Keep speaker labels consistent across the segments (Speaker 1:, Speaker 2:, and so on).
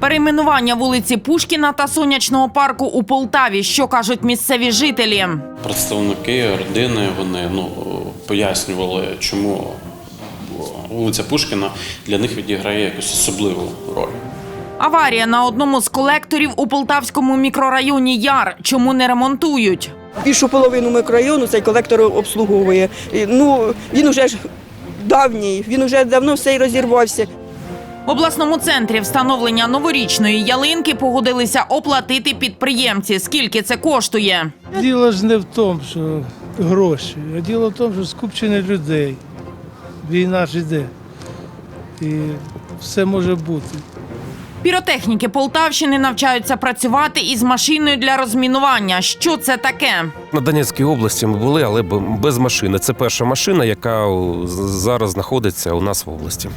Speaker 1: Перейменування вулиці Пушкіна та Сонячного парку у Полтаві. Що кажуть місцеві жителі?
Speaker 2: Представники родини вони ну пояснювали, чому вулиця Пушкіна для них відіграє якусь особливу роль.
Speaker 1: Аварія на одному з колекторів у полтавському мікрорайоні Яр. Чому не ремонтують?
Speaker 3: Більшу половину мікрорайону цей колектор обслуговує. Ну, він уже ж давній, він уже давно все розірвався.
Speaker 1: В обласному центрі встановлення новорічної ялинки погодилися оплатити підприємці. Скільки це коштує?
Speaker 4: Діло ж не в тому, що гроші, а діло в тому, що скупчення людей. Війна ж іде. І все може бути.
Speaker 1: Піротехніки Полтавщини навчаються працювати із машиною для розмінування. Що це таке?
Speaker 5: На Донецькій області ми були, але без машини. Це перша машина, яка зараз знаходиться у нас в області.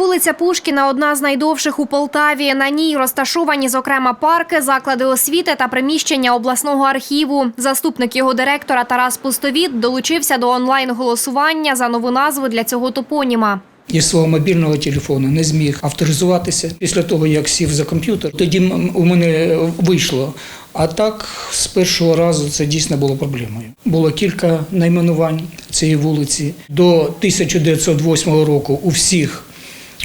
Speaker 6: Вулиця Пушкіна одна з найдовших у Полтаві. На ній розташовані, зокрема, парки, заклади освіти та приміщення обласного архіву. Заступник його директора Тарас Пустовіт долучився до онлайн-голосування за нову назву для цього топоніма.
Speaker 7: Із свого мобільного телефону не зміг авторизуватися після того, як сів за комп'ютер. Тоді у мене вийшло. А так, з першого разу це дійсно було проблемою. Було кілька найменувань цієї вулиці. До 1908 року у всіх,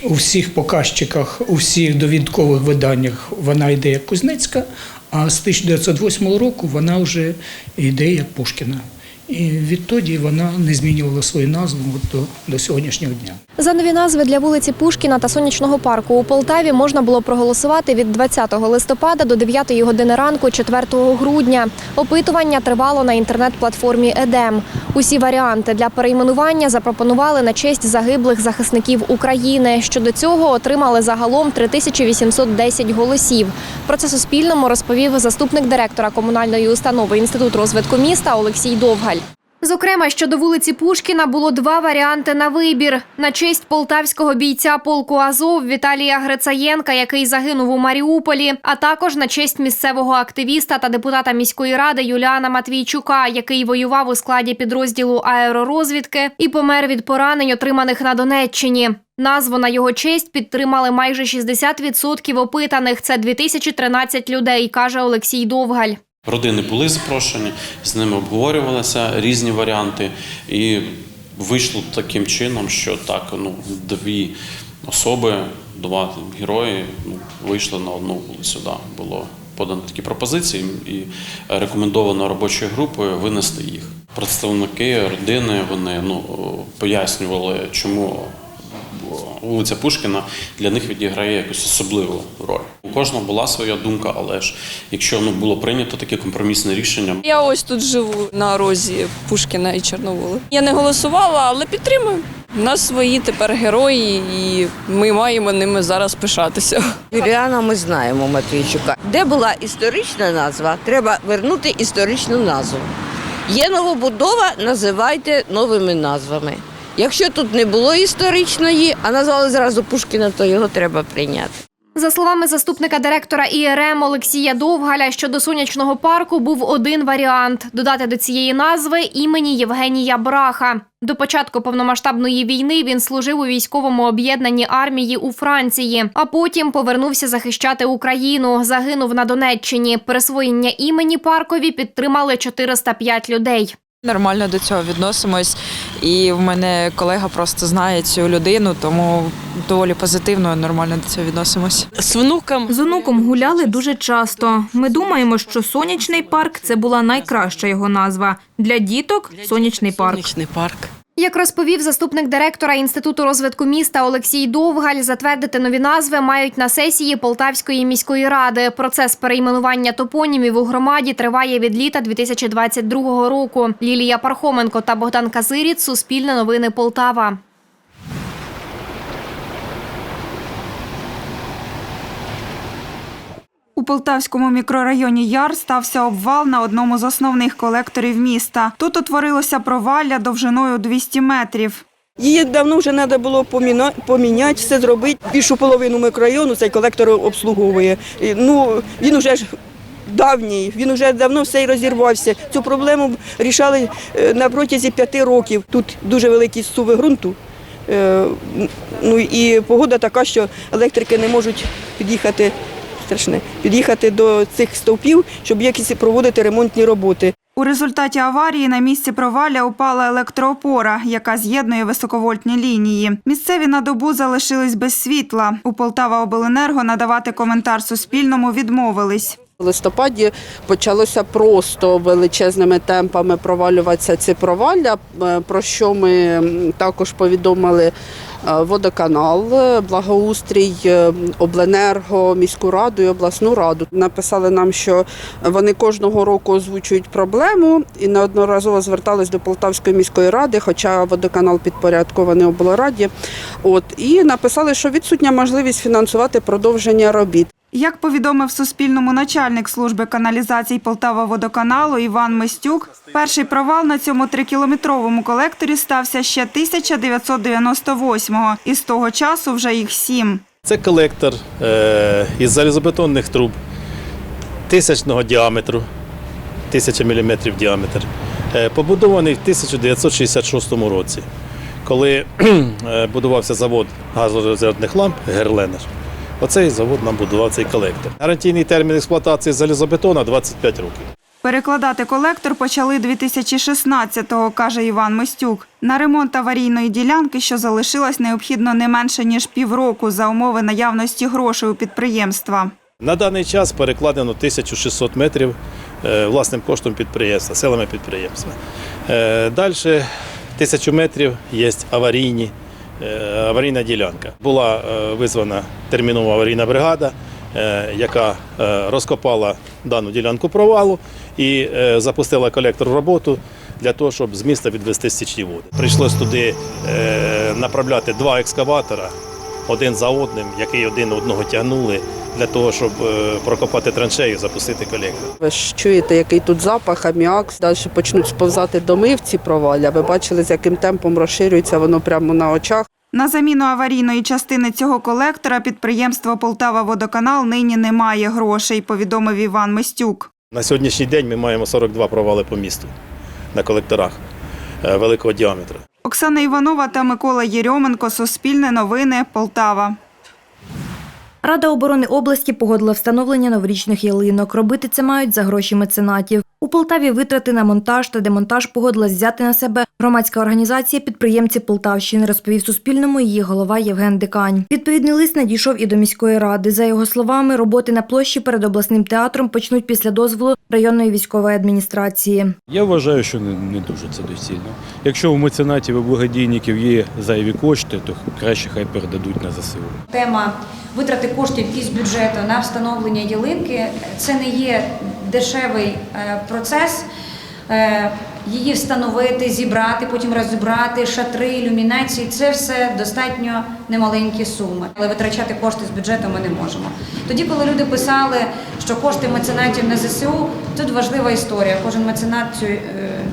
Speaker 7: у всіх показчиках, у всіх довідкових виданнях вона йде як Кузнецька, а з 1908 року вона вже йде як Пушкіна. І відтоді вона не змінювала свою назву до, до сьогоднішнього дня.
Speaker 6: За нові назви для вулиці Пушкіна та Сонячного парку у Полтаві можна було проголосувати від 20 листопада до 9 години ранку 4 грудня. Опитування тривало на інтернет-платформі Едем. Усі варіанти для перейменування запропонували на честь загиблих захисників України. Щодо цього отримали загалом 3810 голосів. Про це Суспільному розповів заступник директора комунальної установи Інститут розвитку міста Олексій Довгаль. Зокрема, щодо вулиці Пушкіна було два варіанти на вибір: на честь полтавського бійця полку Азов Віталія Грицаєнка, який загинув у Маріуполі, а також на честь місцевого активіста та депутата міської ради Юліана Матвійчука, який воював у складі підрозділу аеророзвідки і помер від поранень, отриманих на Донеччині. Назву на його честь підтримали майже 60% опитаних. Це 2013 людей, каже Олексій Довгаль.
Speaker 2: Родини були запрошені, з ними обговорювалися різні варіанти, і вийшло таким чином, що так ну дві особи, два герої ну, вийшли на одну вулицю. Да. Було подано такі пропозиції і рекомендовано робочою групою винести їх. Представники родини вони ну пояснювали, чому вулиця Пушкіна для них відіграє якусь особливу роль. У кожного була своя думка, але ж якщо ну було прийнято таке компромісне рішення,
Speaker 8: Я ось тут живу на розі Пушкіна і Чорноволи. Я не голосувала, але підтримую. У нас свої тепер герої, і ми маємо ними зараз пишатися.
Speaker 9: Юліана ми знаємо Матвійчука. Де була історична назва, треба вернути історичну назву. Є новобудова, називайте новими назвами. Якщо тут не було історичної, а назвали зразу Пушкіна, то його треба прийняти.
Speaker 6: За словами заступника директора ІРМ Олексія Довгаля, щодо сонячного парку був один варіант додати до цієї назви імені Євгенія Браха. До початку повномасштабної війни він служив у військовому об'єднанні армії у Франції, а потім повернувся захищати Україну. Загинув на Донеччині. Присвоєння імені паркові підтримали 405 людей.
Speaker 10: Нормально до цього відносимось, і в мене колега просто знає цю людину, тому доволі позитивно і нормально до цього відносимось.
Speaker 8: З внуком
Speaker 11: З онуком гуляли дуже часто. Ми думаємо, що сонячний парк це була найкраща його назва. Для діток сонячний парк.
Speaker 8: Сонячний парк.
Speaker 6: Як розповів заступник директора Інституту розвитку міста Олексій Довгаль, затвердити нові назви мають на сесії Полтавської міської ради. Процес перейменування топонімів у громаді триває від літа 2022 року. Лілія Пархоменко та Богдан Казиріт. Суспільне новини Полтава.
Speaker 11: Полтавському мікрорайоні Яр стався обвал на одному з основних колекторів міста. Тут утворилося провалля довжиною 200 метрів.
Speaker 3: Її давно вже треба було поміняти, все зробити. Більшу половину мікрорайону цей колектор обслуговує. Ну, він уже ж давній, він вже давно все й розірвався. Цю проблему рішали е, на протязі п'яти років. Тут дуже великі суви ґрунту. Е, Ну і погода така, що електрики не можуть під'їхати страшне, під'їхати до цих стовпів, щоб якісь проводити ремонтні роботи.
Speaker 11: У результаті аварії на місці проваля упала електроопора, яка з'єднує високовольтні лінії. Місцеві на добу залишились без світла. У Полтава Обленерго надавати коментар Суспільному відмовились.
Speaker 12: В листопаді почалося просто величезними темпами провалюватися ці провалля, е, про що ми також повідомили е, водоканал, е, благоустрій, обленерго, міську раду і обласну раду. Написали нам, що вони кожного року озвучують проблему і неодноразово звертались до Полтавської міської ради, хоча водоканал підпорядкований облраді. От і написали, що відсутня можливість фінансувати продовження робіт.
Speaker 11: Як повідомив Суспільному начальник служби каналізацій Полтава водоканалу Іван Мистюк, перший провал на цьому трикілометровому колекторі стався ще 1998-го, і з того часу вже їх сім.
Speaker 13: Це колектор е, із залізобетонних труб тисячного діаметру, тисяча міліметрів діаметр, е, побудований в 1966 році, коли е, будувався завод газорозрядних ламп Герленер. Оцей завод нам будував цей колектор. Гарантійний термін експлуатації залізобетона 25 років.
Speaker 11: Перекладати колектор почали 2016-го, каже Іван Мистюк. На ремонт аварійної ділянки, що залишилась, необхідно не менше ніж півроку за умови наявності грошей у підприємства.
Speaker 13: На даний час перекладено 1600 метрів е, власним коштом підприємства, силами підприємства. Е, Далі 1000 метрів є аварійні, аварійна ділянка. Була е, визвана термінова аварійна бригада, е, яка е, розкопала дану ділянку провалу і е, запустила колектор в роботу для того, щоб з міста відвести стічні води. Прийшлось туди е, направляти два екскаватора один за одним, який один одного тягнули для того, щоб е, прокопати траншею, запустити колектор.
Speaker 12: Ви ж чуєте, який тут запах, аміак, далі почнуть сповзати доми в ці провалля. Ви бачили, з яким темпом розширюється воно прямо на очах.
Speaker 11: На заміну аварійної частини цього колектора підприємство Полтава водоканал нині не має грошей, повідомив Іван Мистюк.
Speaker 13: На сьогоднішній день ми маємо 42 провали по місту на колекторах е, великого діаметра.
Speaker 11: Оксана Іванова та Микола Єрьоменко. Суспільне новини. Полтава.
Speaker 14: Рада оборони області погодила встановлення новорічних ялинок. Робити це мають за гроші меценатів. У Полтаві витрати на монтаж та демонтаж погодилась взяти на себе громадська організація підприємці Полтавщини, розповів Суспільному її голова Євген Дикань. Відповідний лист надійшов і до міської ради. За його словами, роботи на площі перед обласним театром почнуть після дозволу районної військової адміністрації.
Speaker 15: Я вважаю, що не, не дуже це доцільно. Якщо у меценатів і благодійників є зайві кошти, то краще хай передадуть на ЗСУ.
Speaker 16: Тема витрати коштів із бюджету на встановлення ялинки це не є дешевий е, процес. Е, Її встановити, зібрати, потім розібрати, шатри, ілюмінації це все достатньо немаленькі суми. Але витрачати кошти з бюджету ми не можемо. Тоді, коли люди писали, що кошти меценатів на ЗСУ, тут важлива історія. Кожен меценат цю, е,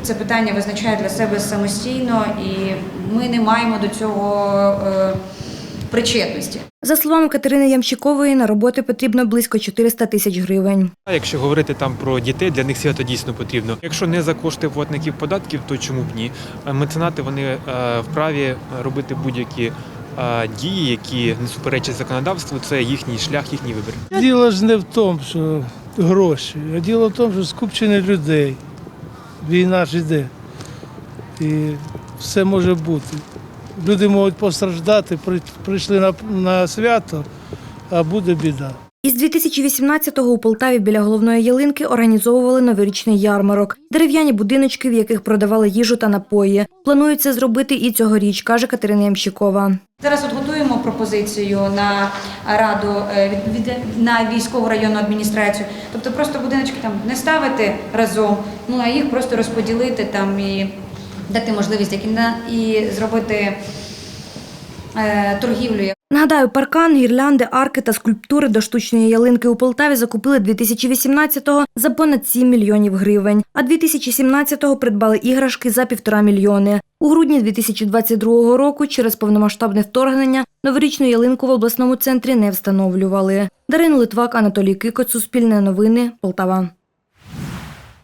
Speaker 16: це питання визначає для себе самостійно, і ми не маємо до цього причетності.
Speaker 14: За словами Катерини Ямщикової, на роботи потрібно близько 400 тисяч гривень.
Speaker 17: Якщо говорити там про дітей, для них свято дійсно потрібно. Якщо не за кошти платників податків, то чому б ні? Е, Меценати вони е, вправі робити будь-які е, дії, які не суперечать законодавству. Це їхній шлях, їхній вибір.
Speaker 4: Діло ж не в тому, що гроші, а діло в тому, що скупчення людей. Війна ж іде. І все може бути. Люди можуть постраждати, прийшли на, на свято, а буде біда.
Speaker 14: Із 2018-го у Полтаві біля головної ялинки організовували новорічний ярмарок. Дерев'яні будиночки, в яких продавали їжу та напої. Планують це зробити і цьогоріч, каже Катерина Ямщикова.
Speaker 16: Зараз от готуємо пропозицію на раду е, на військову районну адміністрацію. Тобто просто будиночки там не ставити разом, ну а їх просто розподілити там і дати можливість як і на і зробити е, торгівлю.
Speaker 14: Нагадаю, паркан, гірлянди, арки та скульптури до штучної ялинки у Полтаві закупили 2018-го за понад 7 мільйонів гривень, а 2017-го придбали іграшки за півтора мільйони. У грудні 2022 року через повномасштабне вторгнення новорічну ялинку в обласному центрі не встановлювали. Дарина Литвак, Анатолій Кикоць, Суспільне новини, Полтава.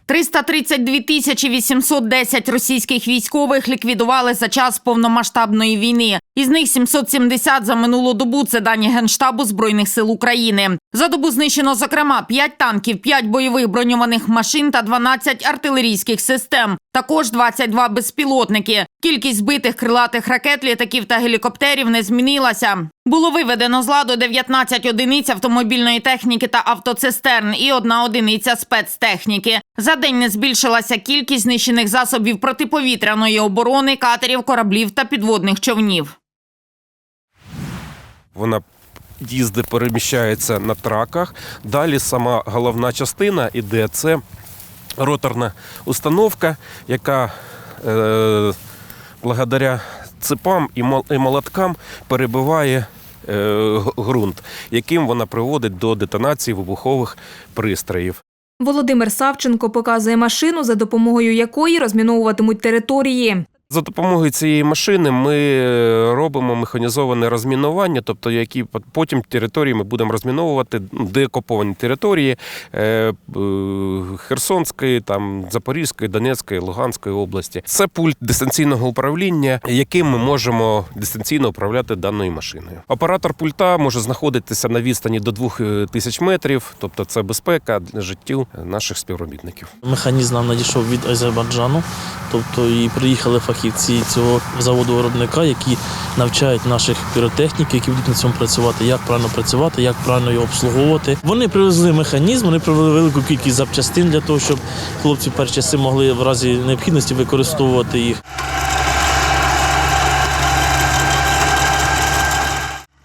Speaker 1: 332 тисячі 810 російських військових ліквідували за час повномасштабної війни. Із них 770 за минулу добу. Це дані Генштабу Збройних сил України. За добу знищено, зокрема, 5 танків, 5 бойових броньованих машин та 12 артилерійських систем. Також 22 безпілотники. Кількість збитих крилатих ракет, літаків та гелікоптерів не змінилася. Було виведено з ладу 19 одиниць автомобільної техніки та автоцистерн і одна одиниця спецтехніки. За день не збільшилася кількість знищених засобів протиповітряної оборони, катерів, кораблів та підводних човнів.
Speaker 5: Вона їздить, переміщається на траках. Далі сама головна частина іде це роторна установка, яка е, благодаря цепам і молоткам перебиває е, ґрунт, яким вона приводить до детонації вибухових пристроїв.
Speaker 14: Володимир Савченко показує машину, за допомогою якої розміновуватимуть території.
Speaker 5: За допомогою цієї машини ми е, робимо механізоване розмінування, тобто які потім території ми будемо розміновувати ну, деокуповані території е, е, Херсонської, там Запорізької, Донецької, Луганської області. Це пульт дистанційного управління, яким ми можемо дистанційно управляти даною машиною. Оператор пульта може знаходитися на відстані до 2000 метрів, тобто це безпека для життів наших співробітників.
Speaker 18: Механізм нам надійшов від Азербайджану, тобто і приїхали фахівці цього заводу виробника, які навчають наших піротехніків, які будуть на цьому працювати, як правильно працювати, як правильно його обслуговувати. Вони привезли механізм, вони привезли велику кількість запчастин для того, щоб хлопці перші часи могли в разі необхідності використовувати їх.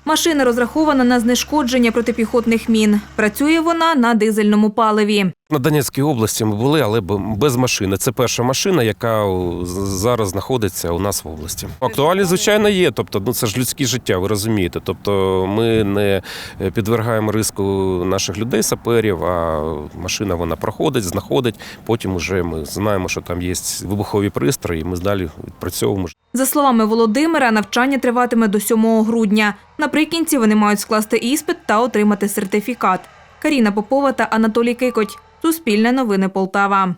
Speaker 14: Машина розрахована на знешкодження протипіхотних мін. Працює вона на дизельному паливі.
Speaker 5: На Донецькій області ми були, але без машини. Це перша машина, яка зараз знаходиться у нас в області. Актуалі, звичайно, є. Тобто, ну це ж людське життя, ви розумієте. Тобто, ми не е, підвергаємо риску наших людей, саперів, а машина вона проходить, знаходить. Потім уже ми знаємо, що там є вибухові пристрої. Ми далі відпрацьовуємо.
Speaker 14: За словами Володимира, навчання триватиме до 7 грудня. Наприкінці вони мають скласти іспит та отримати сертифікат. Каріна Попова та Анатолій Кикоть. Суспільне новини Полтава.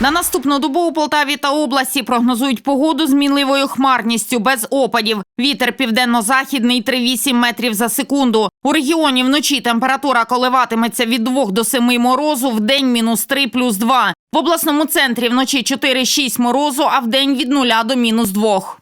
Speaker 1: На наступну добу у Полтаві та області прогнозують погоду з мінливою хмарністю без опадів. Вітер південно-західний 3,8 метрів за секунду. У регіоні вночі температура коливатиметься від 2 до 7 морозу, в день мінус 3 плюс 2. В обласному центрі вночі 4-6 морозу, а в день від 0 до мінус 2.